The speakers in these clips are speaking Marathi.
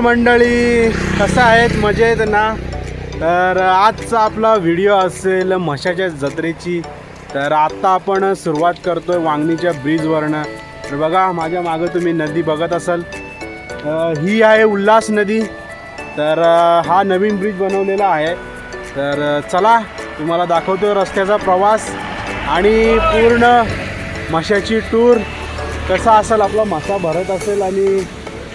मंडळी कसं आहेत? मजेत ना? तर आजचा आपला व्हिडिओ असेल म्हशाच्या जत्रेची. तर आत्ता आपण सुरुवात करतोय वांगणीच्या ब्रिजवरनं. तर बघा माझ्या मागं तुम्ही नदी बघत असाल. ही आहे उल्हास नदी. तर हा नवीन ब्रिज बनवलेला आहे. तर चला तुम्हाला दाखवतो रस्त्याचा प्रवास आणि पूर्ण म्हशाची टूर कसा असेल आपला मसा भरत असेल आणि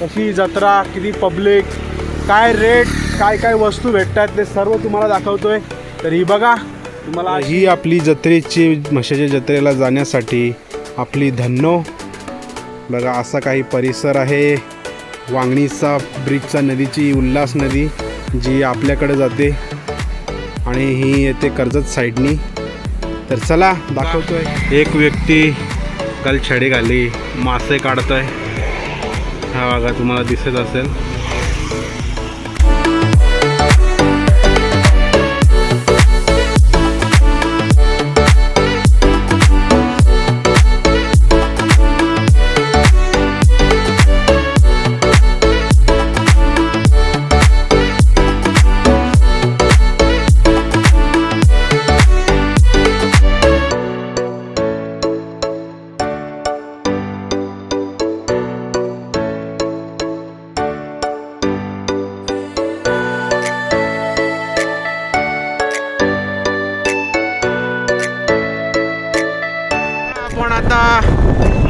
कशी जत्रा किती पब्लिक काय रेट काय काय वस्तू भेटतात ते सर्व तुम्हाला दाखवतोय. तर ही बघा तुम्हाला ही आपली जत्रेची म्हशाच्या जत्रेला जाण्यासाठी आपली धन्नो. बघा असा काही परिसर आहे. वांगणीचा ब्रिजचा नदीची उल्हास नदी जी आपल्याकडे जाते. आणि ही येते कर्जत साईडनी. तर चला दाखवतोय. एक व्यक्ती काल छडी घाली मासे काढतोय. हा बघा तुम्हाला दिसत असेल.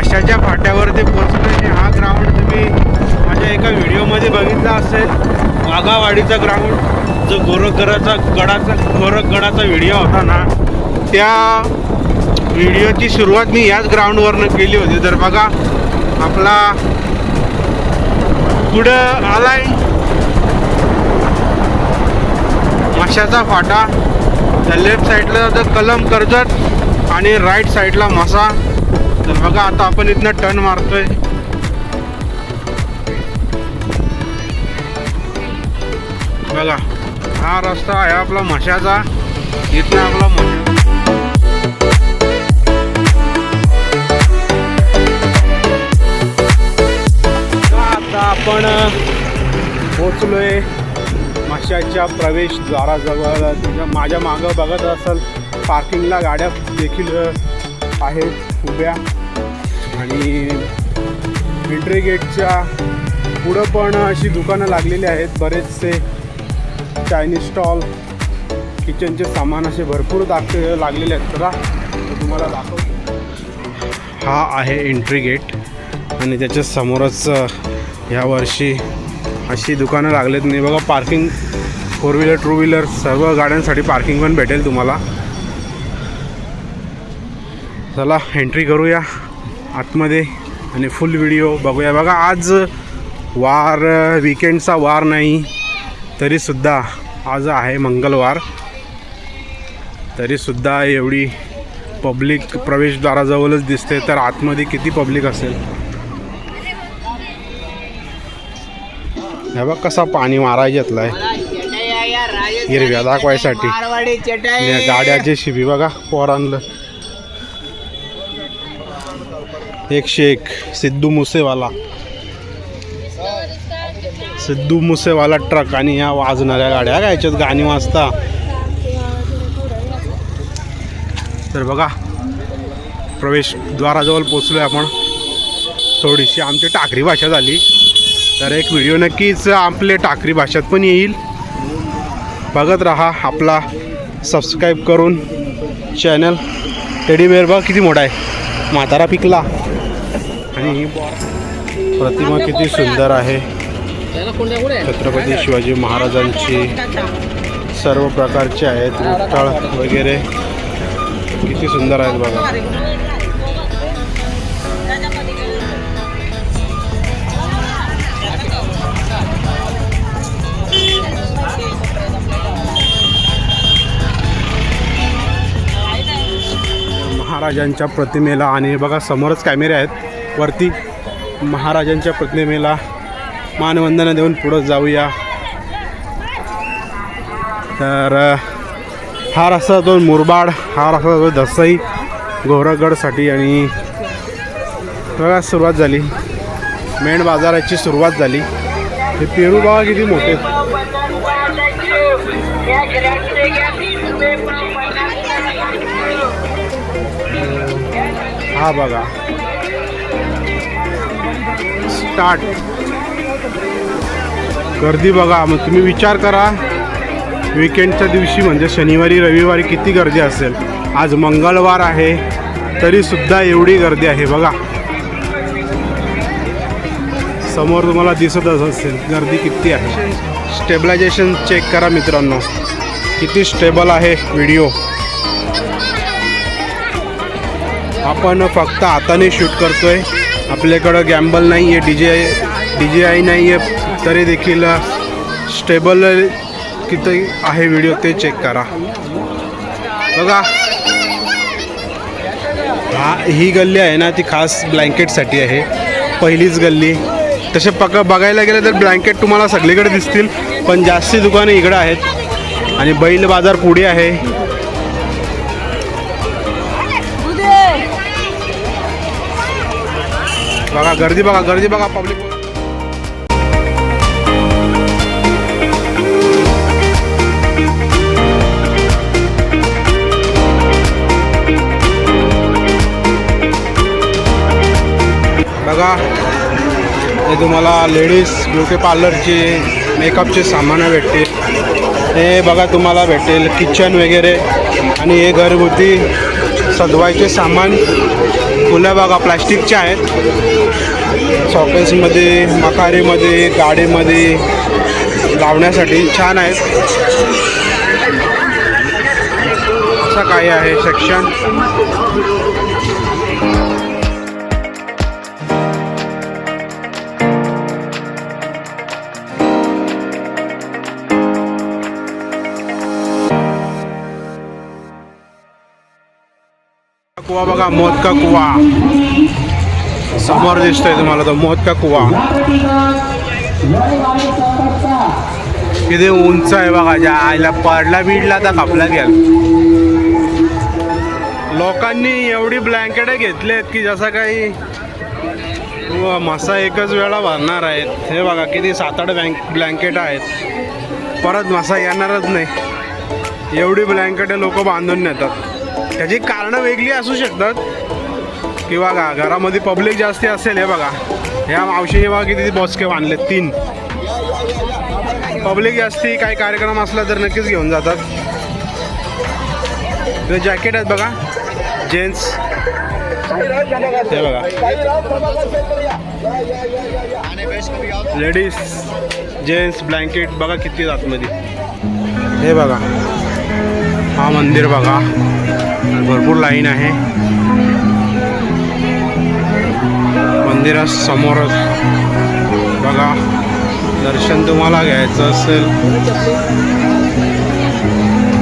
मशाच्या फाट्यावरती पोहोचलो आणि हा ग्राउंड तुम्ही माझ्या एका व्हिडिओमध्ये बघितला असेल. वाघावाडीचा ग्राउंड जो गोरखगडाचा गडाचा गोरखगडाचा व्हिडिओ होता ना त्या व्हिडिओची सुरुवात मी याच ग्राउंडवरनं केली होती. तर बघा आपला पुढं आलाय. माशाचा फाटा. त्या लेफ्ट साईडला जातं कलम कर्जत आणि राईट साईडला मासा. तर बघा आता आपण इथनं टर्न मारतोय. बघा हा रस्ता आहे आपला मशाचा इथनं आपला म्हशा. आता आपण पोचलोय माशाच्या प्रवेशद्वाराजवळ. तुझ्या माझ्या मागं बघत असाल पार्किंगला गाड्या देखील आहेत उभ्या. आणि एंट्री गेटच्या पुढं पण अशी दुकानं लागलेली आहेत. बरेचसे चायनीज स्टॉल किचनचे सामान असे भरपूर दाख लागलेले आहेत. बघा तुम्हाला दाखवतो. हा आहे एंट्री गेट आणि त्याच्या समोरच ह्या वर्षी अशी दुकानं लागलेत. नाही बघा parking four wheeler two wheeler सर्व गाड्यांसाठी पार्किंग पण भेटेल तुम्हाला. चला एंट्री करूया. आतमध्ये आणि फुल व्हिडिओ बघूया. बघा आज वार विकेंडचा वार नाही तरीसुद्धा आज आहे मंगळवार तरीसुद्धा एवढी पब्लिक प्रवेशद्वाराजवळच दिसते तर आतमध्ये किती पब्लिक असेल? हे बघ कसा पाणी मारायला घेतलाय. हिरव्या दाखवायसाठी. गाड्याचे शिबी बघा पोरांना एकशे एक. सिद्धू मुसेवाला. सिद्धू मुसेवाला ट्रक आणि या वाजणाऱ्या गाड्या. काय याच्यात गाणी वाजता. तर बघा प्रवेशद्वाराजवळ पोचलोय आपण. थोडीशी आमची टाकरी भाषा झाली. तर एक व्हिडिओ नक्कीच आपले टाकरी भाषेत पण येईल. बघत राहा आपला सबस्क्राईब करून चॅनल टेडी बघा किती मोठा आहे. म्हातारा पिकला. आणि ही प्रतिमा किती सुंदर आहे. छत्रपती शिवाजी महाराजांची सर्व प्रकारचे आहेत विठ्ठळ वगैरे. किती सुंदर आहेत बघा. महाराजांच्या प्रतिमेला आणि बघा समोरच कॅमेरे आहेत. वरती महाराजांच्या प्रतिमेला मानवंदना देऊन पुढं जाऊया. तर हा रस्ता जो मुरबाड हा रस्ता जो दसई गोरखगडसाठी आणि सगळ्यात सुरुवात झाली. मेन बाजाराची सुरुवात झाली. हे पेरू बाबा किती मोठे हा बघा. स्टार्ट. गर्दी बघा मग तुम्ही विचार करा. विकेंडच्या दिवशी म्हणजे शनिवारी रविवारी किती गर्दी असेल? आज मंगळवार आहे तरीसुद्धा एवढी गर्दी आहे बघा. समोर तुम्हाला दिसतच असेल गर्दी किती आहे. स्टेबलायझेशन चेक करा मित्रांनो. किती स्टेबल आहे व्हिडिओ आपण फक्त हाताने शूट करतोय. आपल्याकडं गॅम्बल नाही आहे D J I D J I नाही आहे तरी देखील स्टेबल किती आहे व्हिडिओ ते चेक करा. बघा. हा ही गल्ली आहे ना ती खास ब्लँकेटसाठी आहे. पहिलीच गल्ली. तसे पक बघायला गेलं तर ब्लँकेट तुम्हाला सगळीकडे दिसतील पण जास्ती दुकाने इकडं आहेत. आणि बैल बाजार पुढे आहे. बघा गर्दी बघा गर्दी बघा पब्लिक बघा हे तुम्हाला लेडीज ब्युटी पार्लरचे मेकअपचे सामान भेटतील. हे बघा तुम्हाला भेटेल किचन वगैरे. आणि हे घरगुती सजवायचे सामान. फुलं बागा प्लास्टिकचे आहेत शॉकेसमध्ये मखारीमध्ये गाडीमध्ये लावण्यासाठी छान आहेत. असं काही आहे सेक्शन कुवा बघा मोदका कुवा? समोर दिसतोय तुम्हाला तो मोदका कुवा? किती उंच आहे बघा ज्या आईला पडला बिडला तर कापला गेला. लोकांनी एवढी ब्लँकेट घेतलेत की जसं काही मासा एकच वेळा भरणार आहेत. हे बघा किती सात आठ बँक ब्लँकेट आहेत. परत मासा येणारच नाही. एवढी ब्लँकेट लोक बांधून नेतात. त्याची कारणं वेगळी असू शकतात. किंवा का घरामध्ये पब्लिक जास्ती असेल हे बघा. ह्या मावशीने बघा किती बॉस्के बांधले तीन. पब्लिक जास्ती काही कार्यक्रम असला तर नक्कीच घेऊन जातात. ते जॅकेट आहेत बघा जेंट्स हे बघा. लेडीज जेंट्स ब्लँकेट बघा किती आतमध्ये हे बघा. हा मंदिर बघा. भरपूर लाईन आहे. मंदिरासमोरच बघा दर्शन तुम्हाला घ्यायचं असेल.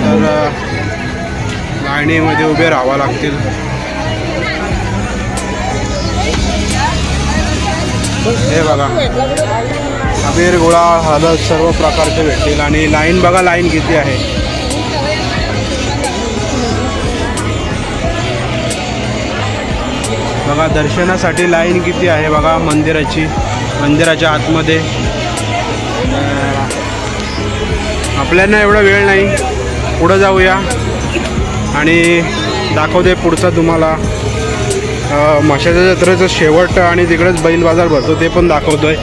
तर लाईनीमध्ये उभे राहावं लागतील. हे बघा अबीर गोळा हलद सर्व प्रकारचे भेटतील. आणि लाईन बघा लाईन किती आहे. बघा दर्शनासाठी लाईन किती आहे बघा मंदिराची मंदिराच्या आतमध्ये. आपल्याला एवढा वेळ नाही. पुढं जाऊया. आणि दाखवते पुढचं तुम्हाला. माशाच्या जत्रेचं शेवट आणि तिकडेच बैल बाजार भरतो ते पण दाखवतोय.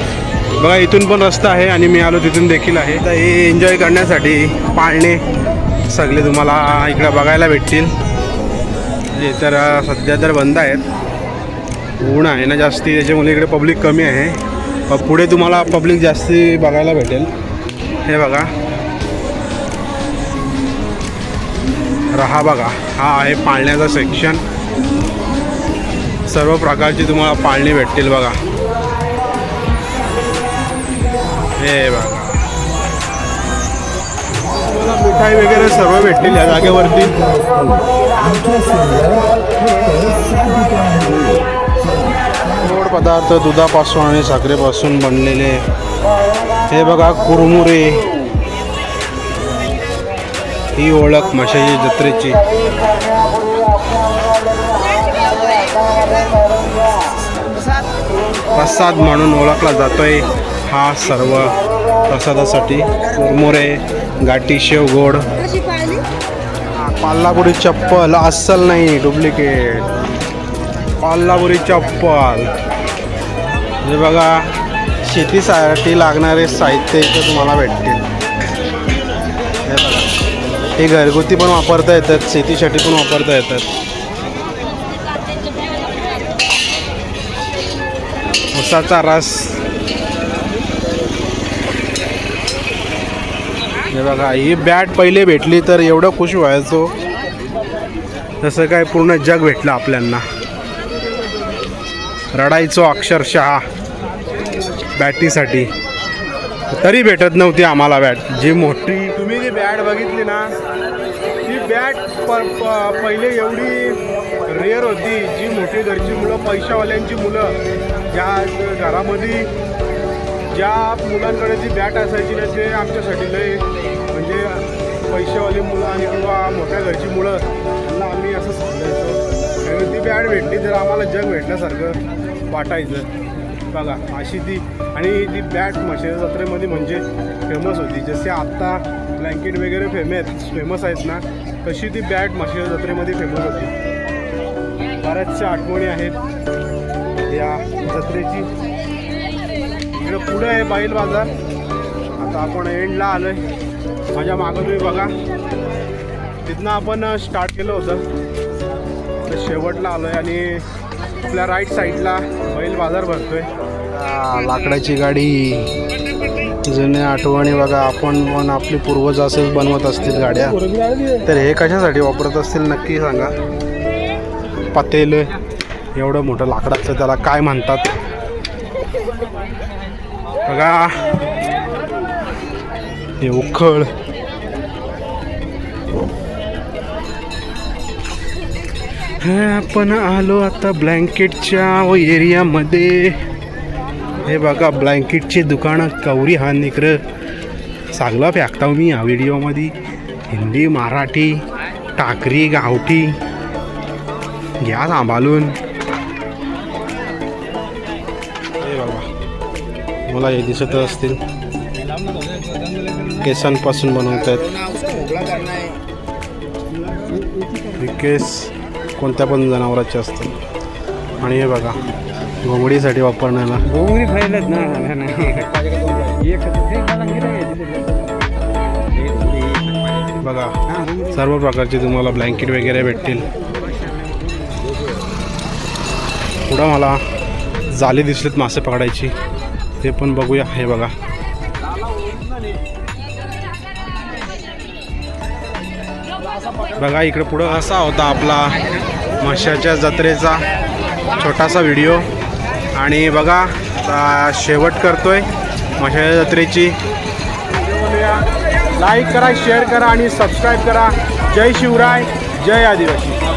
बघा इथून पण रस्ता आहे आणि मी आलो तिथून देखील आहे. तर हे एन्जॉय करण्यासाठी पाळणे सगळे तुम्हाला इकडं बघायला भेटतील. हे तर सध्या तर बंद आहेत. ऊन आहे ना जास्ती त्याच्यामुळे इकडे पब्लिक कमी आहे. पुढे तुम्हाला पब्लिक जास्ती बघायला भेटेल. हे बघा. रहा बघा. हा आहे पाळण्याचा सेक्शन सर्व प्रकारची तुम्हाला पाळणी भेटतील बघा. हे बघा. मिठाई वगैरे सर्व भेटतील या जागेवरती. पदार्थ दुधापासून आणि साखरेपासून बनलेले. हे बघा कुरमुरे. ही ओळख माशाची जत्रेची. प्रसाद म्हणून ओळखला जातोय हा सर्व प्रसादासाठी. कुरमुरे गाठी शेव गोड. पाल्लापुरी चप्पल अस्सल नाही डुप्लिकेट. पाल्लापुरी चप्पल. हे बघा शेतीसाठी लागणारे साहित्य इथं तुम्हाला भेटतील. हे बघा. हे घरगुती पण वापरता येतात शेतीसाठी पण वापरता येतात. उसाचा रस. हे बघा ही बॅट पहिले भेटली तर एवढं खुश व्हायचो. तसं काय पूर्ण जग भेटलं आपल्यांना. रडायचो अक्षरशः बॅटीसाठी तरी भेटत नव्हती आम्हाला बॅट. जी मोठी तुम्ही जी बॅट बघितली ना ती बॅट प प- पहिले एवढी रेअर होती. जी मोठी घरची मुलं पैशावाल्यांची मुलं ज्या घरामध्ये ज्या मुलांकडे ती बॅट असायची ना ते आमच्यासाठी लय म्हणजे पैसेवाली मुलं आणि किंवा मोठ्या घरची मुलं त्यांना आम्ही असं समजायचो कारण ती बॅट भेटली तर आम्हाला जग भेटल्यासारखं वाटायचं. बघा अशी ती आणि ती बॅट म्हशे जत्रेमध्ये म्हणजे फेमस होती. जसे आत्ता ब्लँकेट वगैरे फेमस फेमस आहेत ना तशी ती बॅट म्हशे जत्रेमध्ये फेमस होती. बऱ्याचशा आठवणी आहेत या जत्रेची. इकडं पुढे आहे बैल बाजार. आता आपण एंडला आलो आहे माझ्या मागं तुम्ही बघा. तिथनं आपण स्टार्ट केलं होतं. तर शेवटला आहे आणि आपल्या राईट साईडला बैल बाजार भरतोय. लाकडाची गाडी. जुन्या आठवणी बघा आपण पण आपले पूर्वज असेच बनवत असतील गाड्या. तर हे कशासाठी वापरत असतील नक्की सांगा. पातेल एवढं मोठं लाकडाचं त्याला काय म्हणतात? बघा. हे उखळ. आपण आलो आता ब्लँकेटच्या एरियामध्ये. हे बघा ब्लँकेटची दुकानं कवरी हा निकर चांगला फेकता मी या व्हिडिओमध्ये. हिंदी मराठी टाकरी गावठी. घ्या सांभाळून. हे बघा मला हे दिसत असतील. केसांपासून बनवत आहेत हे केस. कोणत्या पण जनावरांचे असतात. आणि हे बघा घोंगडीसाठी वापरण्याला घोंगडी खायलाच ना. बघा सर्व प्रकारचे तुम्हाला ब्लँकेट वगैरे भेटतील. पुढं मला जाली दिसलीत मासे पकडायची. ते पण बघूया हे बघा. बघा इकडे पुढं असा होता आपला म्हशाच्या जत्रेचा छोटासा व्हिडिओ आणि बघा शेवट करतोय मशाच्या जत्रेची. लाईक करा शेअर करा आणि सबस्क्राईब करा. जय शिवराय जय आदिवासी.